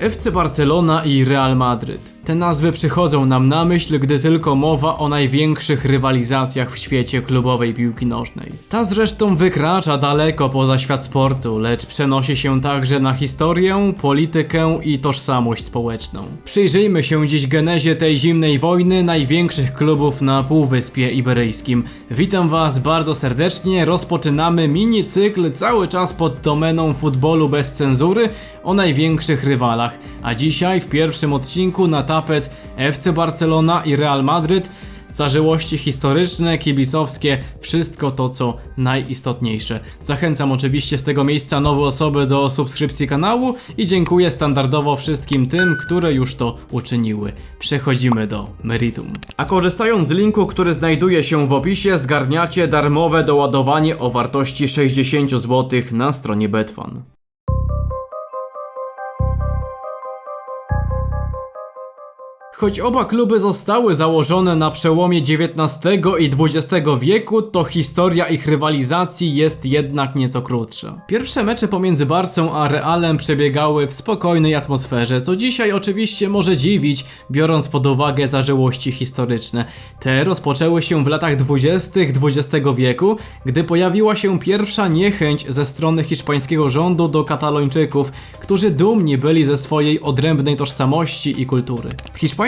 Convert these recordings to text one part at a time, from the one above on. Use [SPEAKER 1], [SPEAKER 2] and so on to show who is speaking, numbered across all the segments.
[SPEAKER 1] FC Barcelona i Real Madryt. Te nazwy przychodzą nam na myśl, gdy tylko mowa o największych rywalizacjach w świecie klubowej piłki nożnej. Ta zresztą wykracza daleko poza świat sportu, lecz przenosi się także na historię, politykę i tożsamość społeczną. Przyjrzyjmy się dziś genezie tej zimnej wojny największych klubów na Półwyspie Iberyjskim. Witam Was bardzo serdecznie, rozpoczynamy mini cykl cały czas pod domeną futbolu bez cenzury o największych rywalach, a dzisiaj w pierwszym odcinku na tapet FC Barcelona i Real Madryt zażyłości historyczne, kibicowskie, wszystko to co najistotniejsze. Zachęcam oczywiście z tego miejsca nowe osoby do subskrypcji kanału i dziękuję standardowo wszystkim tym, które już to uczyniły. Przechodzimy do meritum. A korzystając z linku, który znajduje się w opisie, zgarniacie darmowe doładowanie o wartości 60 zł na stronie Betfan. Choć oba kluby zostały założone na przełomie XIX i XX wieku, to historia ich rywalizacji jest jednak nieco krótsza. Pierwsze mecze pomiędzy Barcą a Realem przebiegały w spokojnej atmosferze, co dzisiaj oczywiście może dziwić, biorąc pod uwagę zażyłości historyczne. Te rozpoczęły się w latach dwudziestych XX wieku, gdy pojawiła się pierwsza niechęć ze strony hiszpańskiego rządu do katalończyków, którzy dumni byli ze swojej odrębnej tożsamości i kultury.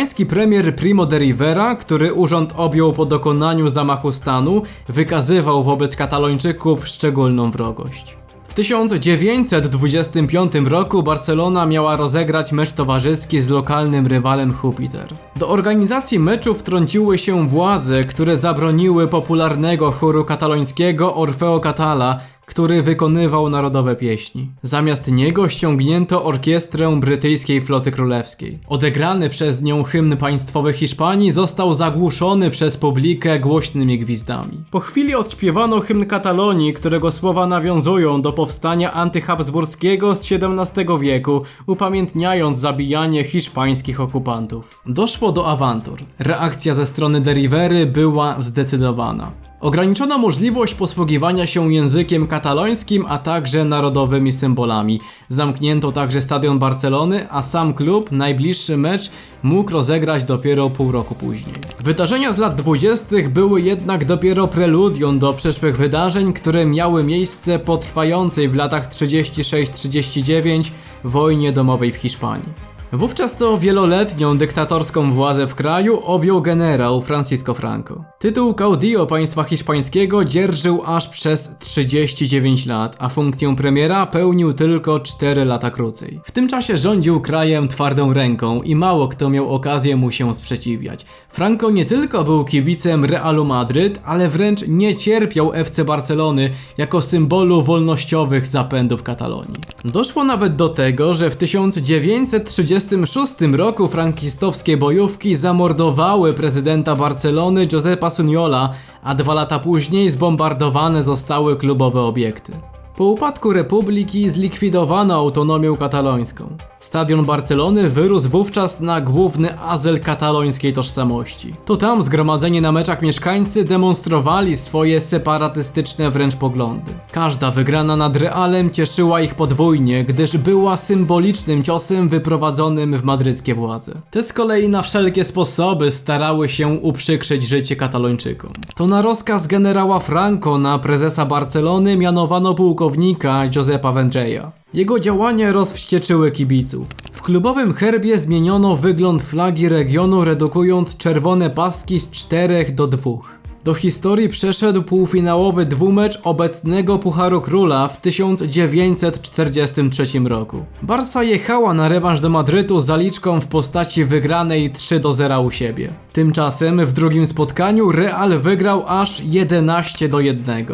[SPEAKER 1] Hiszpański premier Primo de Rivera, który urząd objął po dokonaniu zamachu stanu, wykazywał wobec katalończyków szczególną wrogość. W 1925 roku Barcelona miała rozegrać mecz towarzyski z lokalnym rywalem Jupiter. Do organizacji meczu wtrąciły się władze, które zabroniły popularnego chóru katalońskiego Orfeo Catala, który wykonywał narodowe pieśni. Zamiast niego ściągnięto orkiestrę brytyjskiej floty królewskiej. Odegrany przez nią hymn państwowy Hiszpanii został zagłuszony przez publikę głośnymi gwizdami. Po chwili odśpiewano hymn Katalonii, którego słowa nawiązują do powstania antyhabsburskiego z XVII wieku, upamiętniając zabijanie hiszpańskich okupantów. Doszło do awantur. Reakcja ze strony Derivery była zdecydowana. Ograniczono możliwość posługiwania się językiem katalońskim, a także narodowymi symbolami. Zamknięto także stadion Barcelony, a sam klub najbliższy mecz mógł rozegrać dopiero pół roku później. Wydarzenia z lat 20. były jednak dopiero preludium do przyszłych wydarzeń, które miały miejsce po trwającej w latach 36-39 wojnie domowej w Hiszpanii. Wówczas to wieloletnią dyktatorską władzę w kraju objął generał Francisco Franco. Tytuł caudillo państwa hiszpańskiego dzierżył aż przez 39 lat, a funkcję premiera pełnił tylko 4 lata krócej. W tym czasie rządził krajem twardą ręką i mało kto miał okazję mu się sprzeciwiać. Franco nie tylko był kibicem Realu Madryt, ale wręcz nie cierpiał FC Barcelony jako symbolu wolnościowych zapędów Katalonii. Doszło nawet do tego, że w 1930 1936 roku frankistowskie bojówki zamordowały prezydenta Barcelony Josepa Suniola, a dwa lata później zbombardowane zostały klubowe obiekty. Po upadku republiki zlikwidowano autonomię katalońską. Stadion Barcelony wyrósł wówczas na główny azyl katalońskiej tożsamości. To tam zgromadzeni na meczach mieszkańcy demonstrowali swoje separatystyczne wręcz poglądy. Każda wygrana nad Realem cieszyła ich podwójnie, gdyż była symbolicznym ciosem wyprowadzonym w madryckie władze. Te z kolei na wszelkie sposoby starały się uprzykrzyć życie katalończykom. To na rozkaz generała Franco na prezesa Barcelony mianowano pułkownika Josepa Vendreya. Jego działania rozwścieczyły kibiców. W klubowym herbie zmieniono wygląd flagi regionu, redukując czerwone paski z 4 do 2. Do historii przeszedł półfinałowy dwumecz obecnego Pucharu Króla w 1943 roku. Barca jechała na rewanż do Madrytu z zaliczką w postaci wygranej 3 do 0 u siebie. Tymczasem w drugim spotkaniu Real wygrał aż 11 do 1.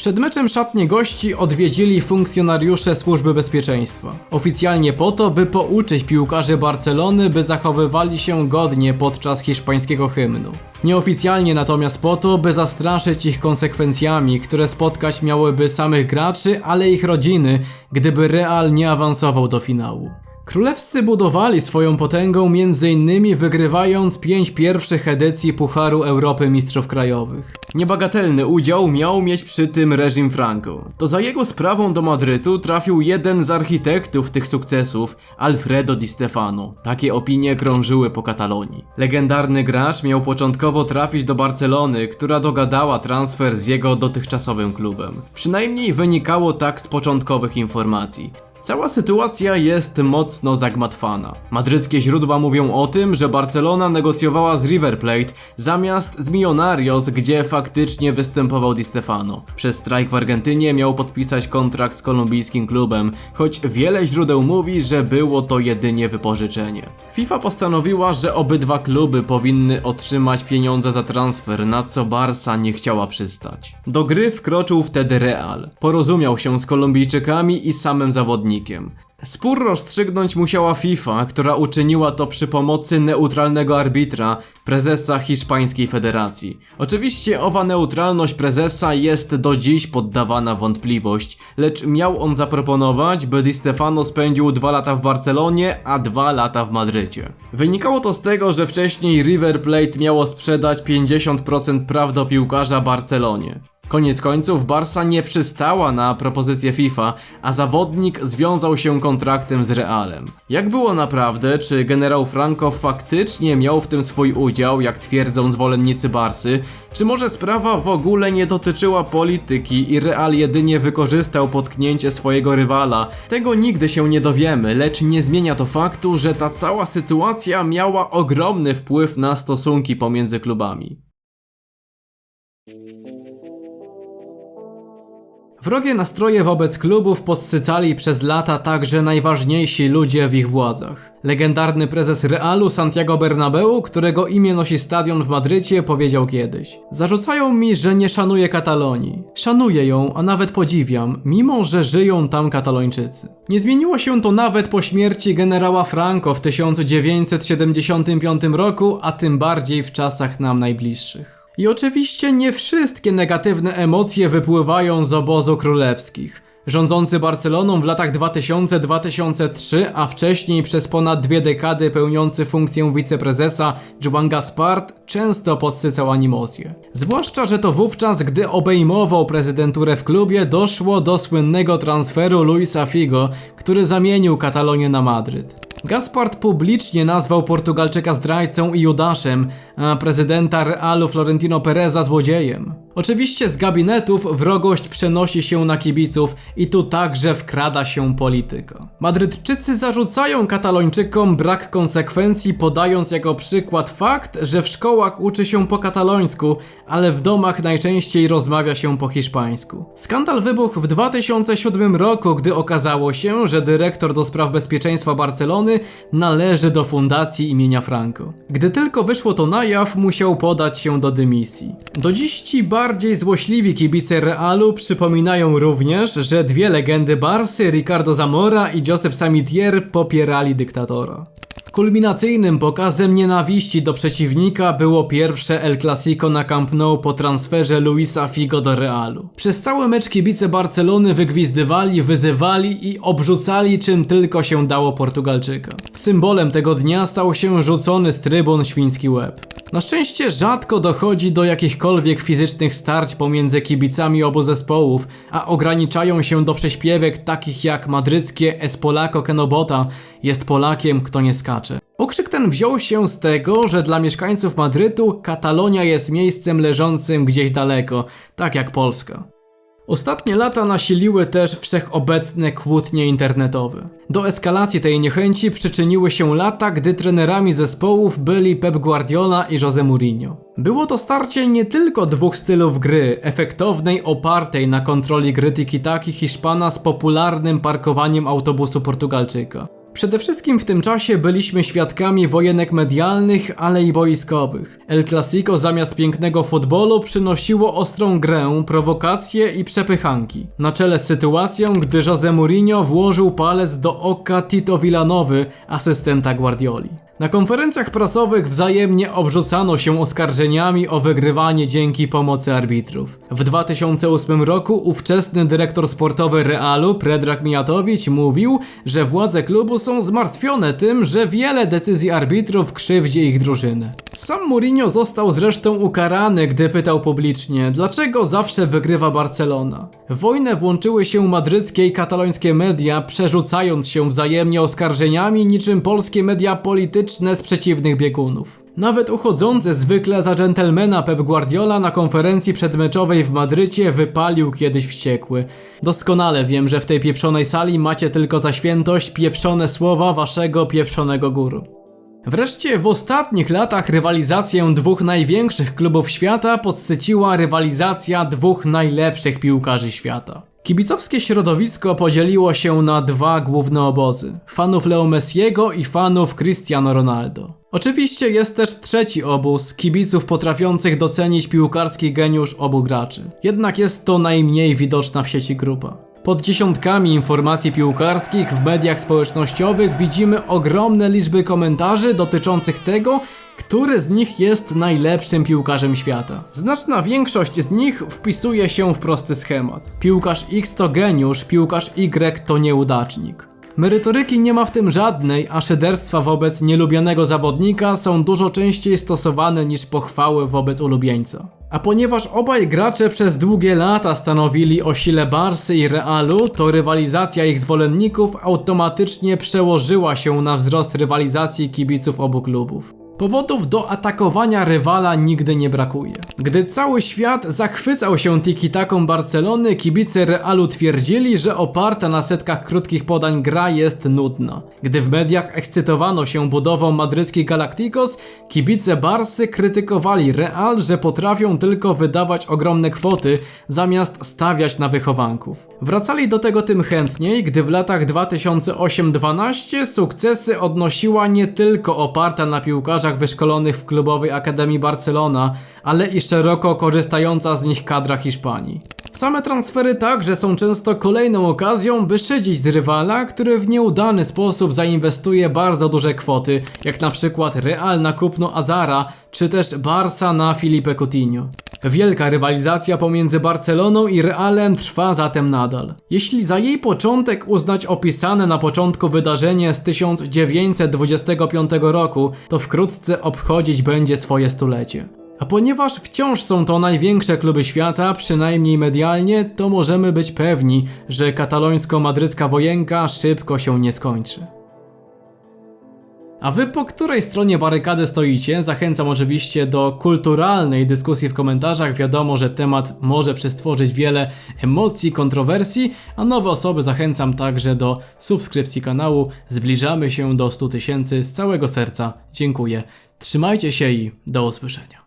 [SPEAKER 1] Przed meczem szatnie gości odwiedzili funkcjonariusze służby bezpieczeństwa. Oficjalnie po to, by pouczyć piłkarzy Barcelony, by zachowywali się godnie podczas hiszpańskiego hymnu. Nieoficjalnie natomiast po to, by zastraszyć ich konsekwencjami, które spotkać miałyby samych graczy, ale ich rodziny, gdyby Real nie awansował do finału. Królewscy budowali swoją potęgą m.in. wygrywając pięć pierwszych edycji Pucharu Europy Mistrzów Krajowych. Niebagatelny udział miał mieć przy tym reżim Franco. To za jego sprawą do Madrytu trafił jeden z architektów tych sukcesów, Alfredo Di Stefano. Takie opinie krążyły po Katalonii. Legendarny gracz miał początkowo trafić do Barcelony, która dogadała transfer z jego dotychczasowym klubem. Przynajmniej wynikało tak z początkowych informacji. Cała sytuacja jest mocno zagmatwana. Madryckie źródła mówią o tym, że Barcelona negocjowała z River Plate zamiast z Millonarios, gdzie faktycznie występował Di Stefano. Przez strajk w Argentynie miał podpisać kontrakt z kolumbijskim klubem, choć wiele źródeł mówi, że było to jedynie wypożyczenie. FIFA postanowiła, że obydwa kluby powinny otrzymać pieniądze za transfer, na co Barca nie chciała przystać. Do gry wkroczył wtedy Real. Porozumiał się z Kolumbijczykami i samym zawodnikiem. Spór rozstrzygnąć musiała FIFA, która uczyniła to przy pomocy neutralnego arbitra, prezesa hiszpańskiej federacji. Oczywiście owa neutralność prezesa jest do dziś poddawana wątpliwość, lecz miał on zaproponować, by Di Stefano spędził dwa lata w Barcelonie, a dwa lata w Madrycie. Wynikało to z tego, że wcześniej River Plate miało sprzedać 50% praw do piłkarza Barcelonie. Koniec końców Barca nie przystała na propozycję FIFA, a zawodnik związał się kontraktem z Realem. Jak było naprawdę, czy generał Franco faktycznie miał w tym swój udział, jak twierdzą zwolennicy Barsy, czy może sprawa w ogóle nie dotyczyła polityki i Real jedynie wykorzystał potknięcie swojego rywala? Tego nigdy się nie dowiemy, lecz nie zmienia to faktu, że ta cała sytuacja miała ogromny wpływ na stosunki pomiędzy klubami. Wrogie nastroje wobec klubów podsycali przez lata także najważniejsi ludzie w ich władzach. Legendarny prezes Realu Santiago Bernabeu, którego imię nosi stadion w Madrycie, powiedział kiedyś: Zarzucają mi, że nie szanuję Katalonii. Szanuję ją, a nawet podziwiam, mimo że żyją tam Katalończycy. Nie zmieniło się to nawet po śmierci generała Franco w 1975 roku, a tym bardziej w czasach nam najbliższych. I oczywiście nie wszystkie negatywne emocje wypływają z obozu królewskich. Rządzący Barceloną w latach 2000-2003, a wcześniej przez ponad dwie dekady pełniący funkcję wiceprezesa Joan Gaspard często podsycał animozję. Zwłaszcza, że to wówczas, gdy obejmował prezydenturę w klubie, doszło do słynnego transferu Luisa Figo, który zamienił Katalonię na Madryt. Gaspard publicznie nazwał Portugalczyka zdrajcą i Judaszem, a prezydenta Realu Florentino Pereza złodziejem. Oczywiście z gabinetów wrogość przenosi się na kibiców i tu także wkrada się polityka. Madrytczycy zarzucają katalończykom brak konsekwencji, podając jako przykład fakt, że w szkołach uczy się po katalońsku, ale w domach najczęściej rozmawia się po hiszpańsku. Skandal wybuchł w 2007 roku, gdy okazało się, że dyrektor do spraw bezpieczeństwa Barcelony należy do fundacji imienia Franco. Gdy tylko wyszło to na jaw, musiał podać się do dymisji. Do dziś ci bardziej złośliwi kibice Realu przypominają również, że dwie legendy Barsy, Ricardo Zamora i Josep Samitier popierali dyktatora. Kulminacyjnym pokazem nienawiści do przeciwnika było pierwsze El Clasico na Camp Nou po transferze Luisa Figo do Realu. Przez cały mecz kibice Barcelony wygwizdywali, wyzywali i obrzucali czym tylko się dało Portugalczyka. Symbolem tego dnia stał się rzucony z trybun świński łeb. Na szczęście rzadko dochodzi do jakichkolwiek fizycznych starć pomiędzy kibicami obu zespołów, a ograniczają się do prześpiewek takich jak madryckie Es Polaco Kenobota jest Polakiem, kto nie skacze. Okrzyk ten wziął się z tego, że dla mieszkańców Madrytu Katalonia jest miejscem leżącym gdzieś daleko, tak jak Polska. Ostatnie lata nasiliły też wszechobecne kłótnie internetowe. Do eskalacji tej niechęci przyczyniły się lata, gdy trenerami zespołów byli Pep Guardiola i Jose Mourinho. Było to starcie nie tylko dwóch stylów gry, efektownej, opartej na kontroli gry tiki-taki Hiszpana z popularnym parkowaniem autobusu Portugalczyka. Przede wszystkim w tym czasie byliśmy świadkami wojenek medialnych, ale i boiskowych. El Clasico zamiast pięknego futbolu przynosiło ostrą grę, prowokacje i przepychanki. Na czele z sytuacją, gdy Jose Mourinho włożył palec do oka Tito Villanowy, asystenta Guardioli. Na konferencjach prasowych wzajemnie obrzucano się oskarżeniami o wygrywanie dzięki pomocy arbitrów. W 2008 roku ówczesny dyrektor sportowy Realu, Predrag Mijatowicz, mówił, że władze klubu są zmartwione tym, że wiele decyzji arbitrów krzywdzi ich drużynę. Sam Mourinho został zresztą ukarany, gdy pytał publicznie, dlaczego zawsze wygrywa Barcelona. W wojnę włączyły się madryckie i katalońskie media, przerzucając się wzajemnie oskarżeniami niczym polskie media polityczne z przeciwnych biegunów. Nawet uchodzący zwykle za dżentelmena Pep Guardiola na konferencji przedmeczowej w Madrycie wypalił kiedyś wściekły. Doskonale wiem, że w tej pieprzonej sali macie tylko za świętość pieprzone słowa waszego pieprzonego guru. Wreszcie w ostatnich latach rywalizację dwóch największych klubów świata podsyciła rywalizacja dwóch najlepszych piłkarzy świata. Kibicowskie środowisko podzieliło się na dwa główne obozy: fanów Leo Messiego i fanów Cristiano Ronaldo. Oczywiście jest też trzeci obóz kibiców potrafiących docenić piłkarski geniusz obu graczy. Jednak jest to najmniej widoczna w sieci grupa. Pod dziesiątkami informacji piłkarskich w mediach społecznościowych widzimy ogromne liczby komentarzy dotyczących tego, który z nich jest najlepszym piłkarzem świata. Znaczna większość z nich wpisuje się w prosty schemat. Piłkarz X to geniusz, piłkarz Y to nieudacznik. Merytoryki nie ma w tym żadnej, a szyderstwa wobec nielubianego zawodnika są dużo częściej stosowane niż pochwały wobec ulubieńca. A ponieważ obaj gracze przez długie lata stanowili o sile Barsy i Realu, to rywalizacja ich zwolenników automatycznie przełożyła się na wzrost rywalizacji kibiców obu klubów. Powodów do atakowania rywala nigdy nie brakuje. Gdy cały świat zachwycał się tiki-taką Barcelony, kibice Realu twierdzili, że oparta na setkach krótkich podań gra jest nudna. Gdy w mediach ekscytowano się budową madryckich Galacticos, kibice Barsy krytykowali Real, że potrafią tylko wydawać ogromne kwoty, zamiast stawiać na wychowanków. Wracali do tego tym chętniej, gdy w latach 2008-12 sukcesy odnosiła nie tylko oparta na piłkarzach wyszkolonych w klubowej Akademii Barcelona, ale i szeroko korzystająca z nich kadra Hiszpanii. Same transfery także są często kolejną okazją, by szydzić z rywala, który w nieudany sposób zainwestuje bardzo duże kwoty, jak na przykład Real na kupno Azara, czy też Barca na Filipe Coutinho. Wielka rywalizacja pomiędzy Barceloną i Realem trwa zatem nadal. Jeśli za jej początek uznać opisane na początku wydarzenie z 1925 roku, to wkrótce obchodzić będzie swoje stulecie. A ponieważ wciąż są to największe kluby świata, przynajmniej medialnie, to możemy być pewni, że katalońsko-madrycka wojenka szybko się nie skończy. A wy po której stronie barykady stoicie? Zachęcam oczywiście do kulturalnej dyskusji w komentarzach. Wiadomo, że temat może przystworzyć wiele emocji, kontrowersji, a nowe osoby zachęcam także do subskrypcji kanału. Zbliżamy się do 100 tysięcy z całego serca. Dziękuję. Trzymajcie się i do usłyszenia.